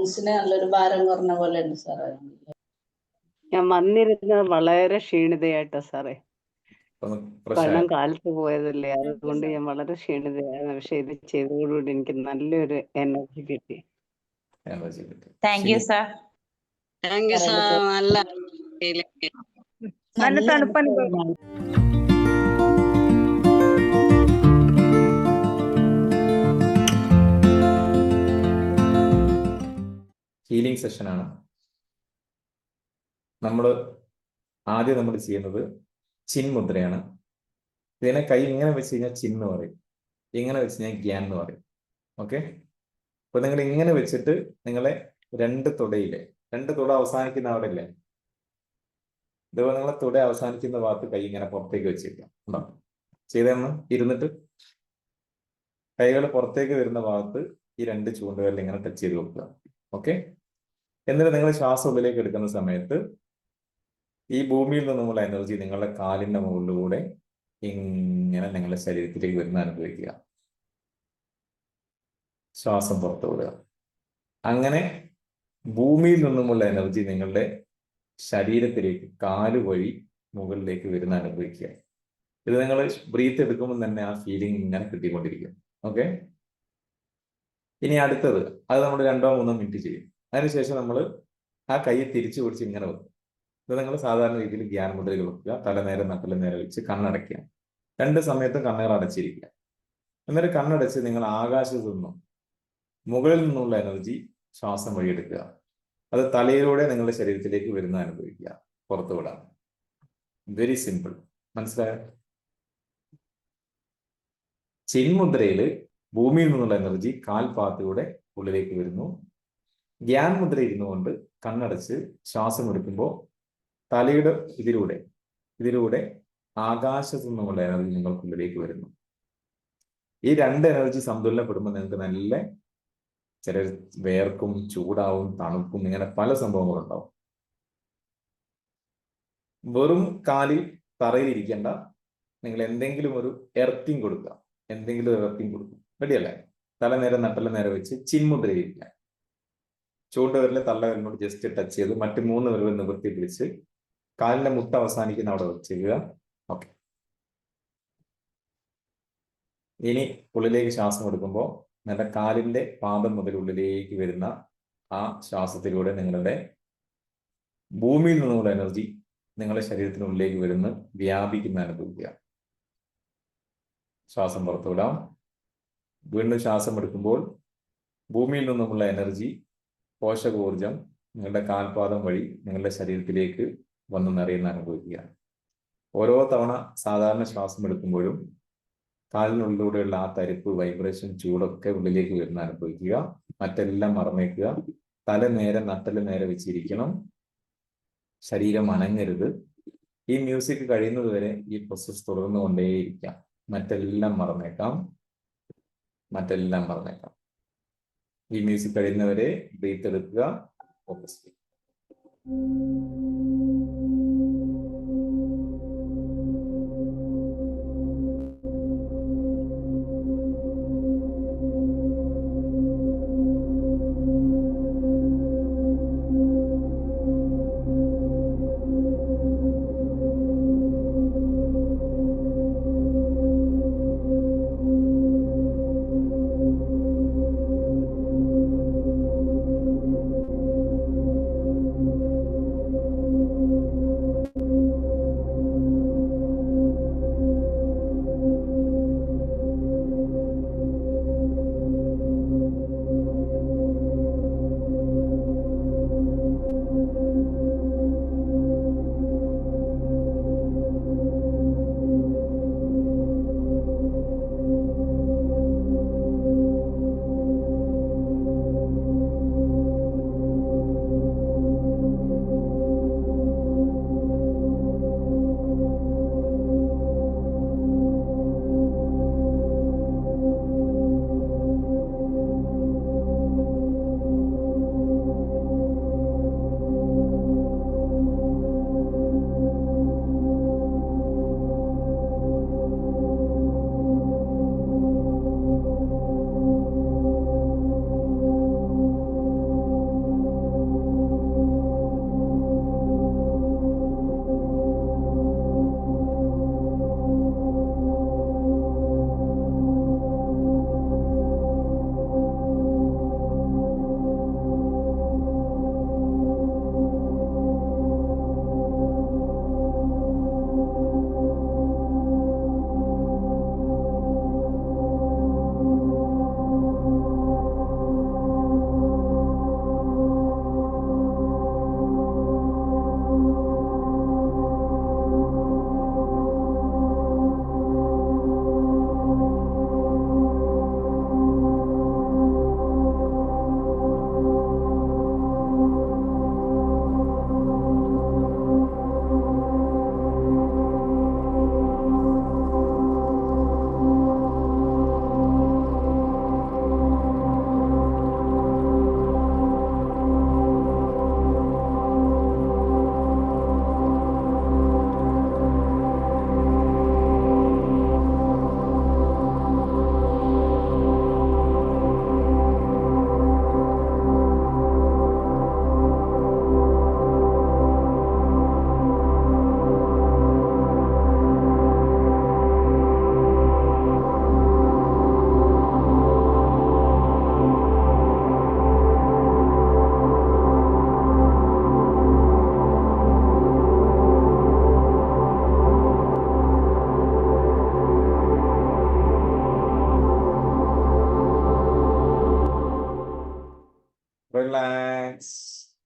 മനസ്സിന് നല്ലൊരു ഭാരം കുറഞ്ഞ പോലെ ഉണ്ട് സാറേ. ഞാൻ വന്നിരുന്നത് വളരെ ക്ഷീണിതയായിട്ടാ സാറേ. കാരണം കാലത്ത് പോയതല്ലേ അതുകൊണ്ട് ഞാൻ വളരെ ക്ഷീണിതയാണ്. പക്ഷെ ഇത് ചെയ്തതോടുകൂടി എനിക്ക് നല്ലൊരു എനർജി കിട്ടി. എനർജി കിട്ടും. Thank you sir. Thank you sir. നല്ല നല്ല തണുപ്പനുഭവം. ഹീലിംഗ് സെഷനാണ് നമ്മൾ ആദ്യം നമ്മൾ ചെയ്യുന്നത് ചിൻ മുദ്രയാണ്. ഇതിനെ കൈ ഇങ്ങനെ വെച്ച് കഴിഞ്ഞാൽ ചിൻ എന്ന് പറയും. ഇങ്ങനെ വെച്ച് കഴിഞ്ഞാൽ ഗ്യാൻ എന്ന് പറയും. ഓക്കെ? അപ്പൊ നിങ്ങൾ ഇങ്ങനെ വെച്ചിട്ട് നിങ്ങളെ രണ്ട് തുടയിലെ രണ്ട് തുട അവസാനിക്കുന്ന അവിടെ ഇല്ലേ? ഇതുപോലെ നിങ്ങളെ തുട അവസാനിക്കുന്ന ഭാഗത്ത് കൈ ഇങ്ങനെ പുറത്തേക്ക് വെച്ചിരിക്കാം ഉണ്ടോ? ചെയ്തെന്ന് ഇരുന്നിട്ട്? കൈകൾ പുറത്തേക്ക് വരുന്ന ഭാഗത്ത് ഈ രണ്ട് ചൂണ്ടുകളിൽ ഇങ്ങനെ ടച്ച് ചെയ്ത് കൊടുക്കുക ഓക്കെ? എന്നിട്ട് നിങ്ങൾ ശ്വാസം ഉള്ളിലേക്ക് എടുക്കുന്ന സമയത്ത് ഈ ഭൂമിയിൽ നിന്നുമുള്ള എനർജി നിങ്ങളുടെ കാലിന്റെ മുകളിലൂടെ ഇങ്ങനെ നിങ്ങളുടെ ശരീരത്തിലേക്ക് വരുന്ന അനുഭവിക്കുക. ശ്വാസം പുറത്തു വിടുക. അങ്ങനെ ഭൂമിയിൽ നിന്നുമുള്ള എനർജി നിങ്ങളുടെ ശരീരത്തിലേക്ക് കാൽ വഴി മുകളിലേക്ക് വരുന്ന അനുഭവിക്കുക. ഇത് നിങ്ങൾ ബ്രീത്ത് എടുക്കുമ്പോൾ തന്നെ ആ ഫീലിംഗ് ഇങ്ങനെ കിട്ടിക്കൊണ്ടിരിക്കും. ഓക്കെ ഇനി അടുത്തത്. അത് നമ്മൾ രണ്ടോ മൂന്നോ മിനിറ്റ് ചെയ്യും. അതിനുശേഷം നമ്മൾ ആ കൈ തിരിച്ചു പിടിച്ച് ഇങ്ങനെ വെക്കും. ഇത് നിങ്ങൾ സാധാരണ രീതിയിൽ ധ്യാന മുദ്രയിൽ വെക്കുക. തല നേരെ നട്ടല നേരെ വെച്ച് കണ്ണടയ്ക്കുക. രണ്ട് സമയത്തും കണ്ണുകൾ അടച്ചിരിക്കുക. എന്നിട്ട് കണ്ണടച്ച് നിങ്ങൾ ആകാശത്ത് നിന്നും മുകളിൽ നിന്നുള്ള എനർജി ശ്വാസം വഴി എടുക്കുക. അത് തലയിലൂടെ നിങ്ങളുടെ ശരീരത്തിലേക്ക് വരുന്ന അനുഭവിക്കുക. പുറത്തു വിടാം വെരി സിമ്പിൾ മനസ്സിലായോ? ചിന്മുദ്രയിൽ ഭൂമിയിൽ നിന്നുള്ള എനർജി കാൽപാത്തിലൂടെ ഉള്ളിലേക്ക് വരുന്നു. ഗ്യാൻ മുദ്ര ഇരുന്നു കൊണ്ട് കണ്ണടച്ച് ശ്വാസം എടുക്കുമ്പോൾ തലയുടെ ഇതിലൂടെ ഇതിലൂടെ ആകാശത്തു നിന്നുള്ള എനർജി നിങ്ങൾക്കുള്ളിലേക്ക് വരുന്നു. ഈ രണ്ട് എനർജി സന്തുലനപ്പെടുമ്പോൾ നിങ്ങൾക്ക് നല്ല ചില വേർക്കും ചൂടാവും തണുപ്പും ഇങ്ങനെ പല സംഭവങ്ങളുണ്ടാവും. വെറും കാലിൽ തറയിൽ ഇരിക്കേണ്ട നിങ്ങൾ എന്തെങ്കിലും ഒരു എർത്തിങ് കൊടുക്കുക. എന്തെങ്കിലും ഒരു എർത്തിങ് കൊടുക്കുക. റെഡിയല്ലേ തല നേരെ നട്ടല നേരെ വെച്ച് ചിന്മുദ്രയിരിക്കുക ചൂണ്ടുവിരൽ തള്ളവിരലിനോട് ജസ്റ്റ് ടച്ച് ചെയ്ത് മറ്റു മൂന്ന് വിരലും നിവൃത്തി പിടിച്ച് കാലിന്റെ മുട്ട അവസാനിക്കുന്ന അവിടെ വെച്ചിരിക്കുക ഓക്കെ ഇനി ഉള്ളിലേക്ക് ശ്വാസം എടുക്കുമ്പോൾ നിങ്ങളുടെ കാലിന്റെ പാദം മുതൽ ഉള്ളിലേക്ക് വരുന്ന ആ ശ്വാസത്തിലൂടെ നിങ്ങളുടെ ഭൂമിയിൽ നിന്നുള്ള എനർജി നിങ്ങളുടെ ശരീരത്തിനുള്ളിലേക്ക് വരുന്ന വ്യാപിക്കുന്ന അനുഭവിക്കുക ശ്വാസം പുറത്തുവിടാം. വീണ്ടും ശ്വാസം എടുക്കുമ്പോൾ ഭൂമിയിൽ നിന്നുമുള്ള എനർജി പോഷകോർജം നിങ്ങളുടെ കാൽപാദം വഴി നിങ്ങളുടെ ശരീരത്തിലേക്ക് വന്ന് നിറയുന്ന അനുഭവിക്കുക. ഓരോ തവണ സാധാരണ ശ്വാസം എടുക്കുമ്പോഴും കാലിനുള്ളിലൂടെയുള്ള ആ തരിപ്പ് വൈബ്രേഷൻ ചൂടൊക്കെ ഉള്ളിലേക്ക് വരുന്ന അനുഭവിക്കുക. മറ്റെല്ലാം മറന്നേക്കുക. തല നേരെ നട്ടൽ നേരെ വെച്ചിരിക്കണം. ശരീരം അനങ്ങരുത്. ഈ മ്യൂസിക് കഴിയുന്നത് വരെ ഈ പ്രോസസ് തുടർന്നുകൊണ്ടേയിരിക്കാം. മറ്റെല്ലാം മറന്നേക്കാം. മറ്റെല്ലാം മറന്നേക്കാം. ഈ മ്യൂസിക് കഴിയുന്നവരെ ബ്രീത്ത് എടുക്കുക ഫോക്കസ് ചെയ്യുക.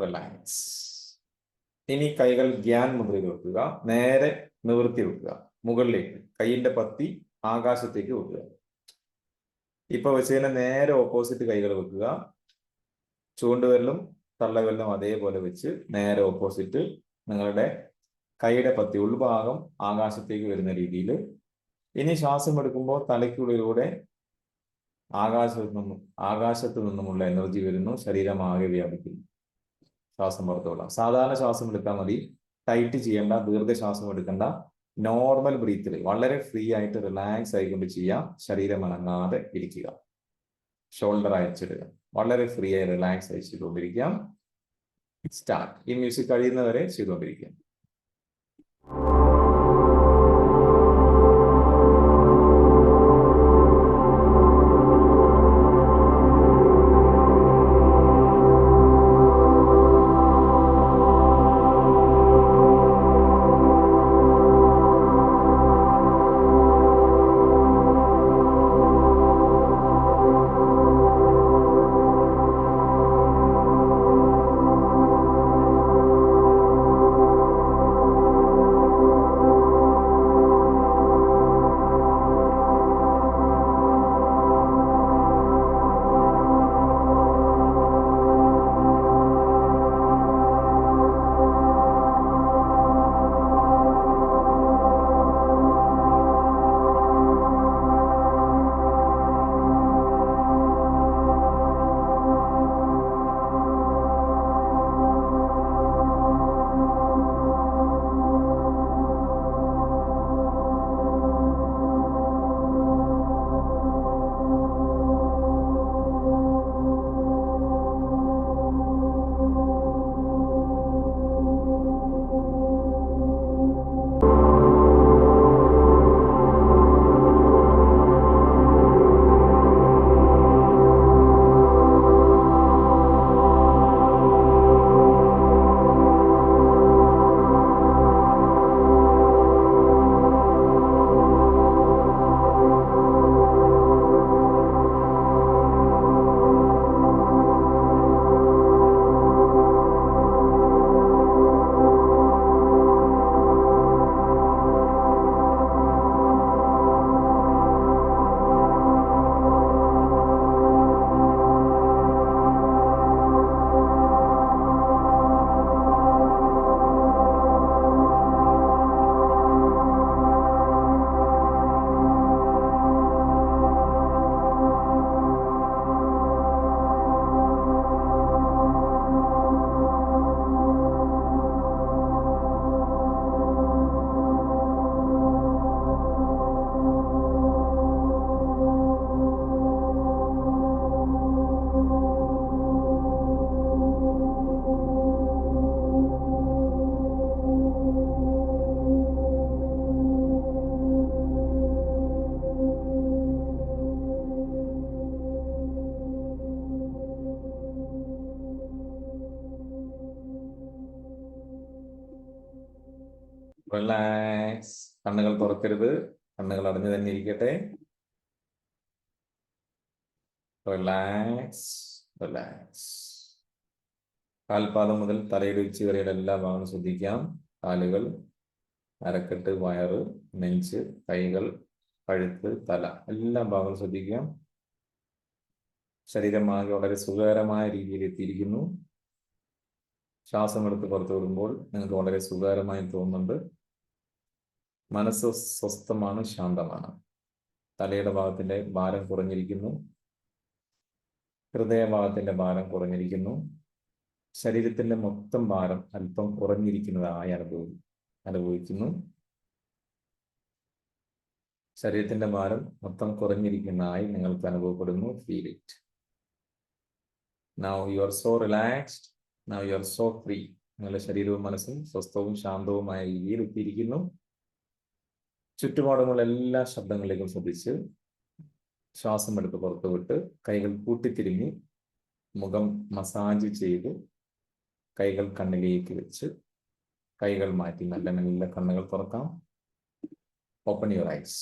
റിലാക്സ് ഇനി കൈകൾ ഗ്യാൻ മുദ്രയിൽ വെക്കുക. നേരെ നിവൃത്തി വെക്കുക. മുകളിലേക്ക് കൈയിന്റെ പത്തി ആകാശത്തേക്ക് വെക്കുക. ഇപ്പൊ വെച്ചതിന് നേരെ ഓപ്പോസിറ്റ് കൈകൾ വെക്കുക. ചൂണ്ടുവിരലും തള്ളവിരലും അതേപോലെ വെച്ച് നേരെ ഓപ്പോസിറ്റ് നിങ്ങളുടെ കൈയുടെ പത്തി ഉൾഭാഗം ആകാശത്തേക്ക് വരുന്ന രീതിയിൽ. ഇനി ശ്വാസം എടുക്കുമ്പോൾ തലയ്ക്കുള്ളിലൂടെ ആകാശത്തു നിന്നും ആകാശത്ത് നിന്നുമുള്ള എനർജി വരുന്നു. ശരീരമാകെ വ്യാപിക്കുന്നു. ശ്വാസം പുറത്തോളാം സാധാരണ ശ്വാസം എടുത്താൽ മതി. ടൈറ്റ് ചെയ്യേണ്ട ദീർഘശ്വാസം എടുക്കേണ്ട. നോർമൽ ബ്രീത്തിൽ വളരെ ഫ്രീ ആയിട്ട് റിലാക്സ് ആയിക്കൊണ്ട് ചെയ്യാം. ശരീരം അനങ്ങാതെ ഇരിക്കുക. ഷോൾഡർ അയച്ചിടുക. വളരെ ഫ്രീ ആയി റിലാക്സ് ആയി ചെയ്തുകൊണ്ടിരിക്കാം സ്റ്റാർട്ട്. ഈ മ്യൂസിക് കഴിയുന്നവരെ ചെയ്തുകൊണ്ടിരിക്കാം റിലാക്സ് കണ്ണുകൾ തുറക്കരുത്. കണ്ണുകൾ അടഞ്ഞു തന്നെ ഇരിക്കട്ടെ. റിലാക്സ് റിലാക്സ് കാൽപാദം മുതൽ തലയുടെ ഉച്ച വരെയുള്ള എല്ലാ ഭാഗങ്ങളും ശ്രദ്ധിക്കാം. കാലുകൾ അരക്കെട്ട് വയറ് നെഞ്ച് കൈകൾ കഴുത്ത് തല. എല്ലാ ഭാഗങ്ങളും ശ്രദ്ധിക്കാം. ശരീരമാകെ വളരെ സുഖകരമായ രീതിയിൽ എത്തിയിരിക്കുന്നു. ശ്വാസം എടുത്ത് പുറത്തു വിടുമ്പോൾ നിങ്ങൾക്ക് വളരെ സുഖകരമായി തോന്നുന്നുണ്ട്. മനസ്സ് സ്വസ്ഥമാണ് ശാന്തമാണ്. തലയുടെ ഭാഗത്തിന്റെ ഭാരം കുറഞ്ഞിരിക്കുന്നു. ഹൃദയഭാഗത്തിന്റെ ഭാരം കുറഞ്ഞിരിക്കുന്നു. ശരീരത്തിന്റെ മൊത്തം ഭാരം അല്പം കുറഞ്ഞിരിക്കുന്നതായി അനുഭവി അനുഭവിക്കുന്നു. ശരീരത്തിന്റെ ഭാരം മൊത്തം കുറഞ്ഞിരിക്കുന്നതായി നിങ്ങൾക്ക് അനുഭവപ്പെടുന്നു. Feel it now you are so relaxed now you are so free നിങ്ങളുടെ ശരീരവും മനസ്സും സ്വസ്ഥവും ശാന്തവുമായ രീതിയിൽ എത്തിയിരിക്കുന്നു. ചുറ്റുപാടുമുള്ള എല്ലാ ശബ്ദങ്ങളിലേക്കും ശ്രദ്ധിച്ച് ശ്വാസം എടുത്ത് പുറത്തു വിട്ട് കൈകൾ കൂട്ടിത്തിരിഞ്ഞ് മുഖം മസാജ് ചെയ്ത് കൈകൾ കണ്ണിലേക്ക് വെച്ച് കൈകൾ മാറ്റി നല്ല നല്ല കണ്ണുകൾ തുറക്കാം. Open your eyes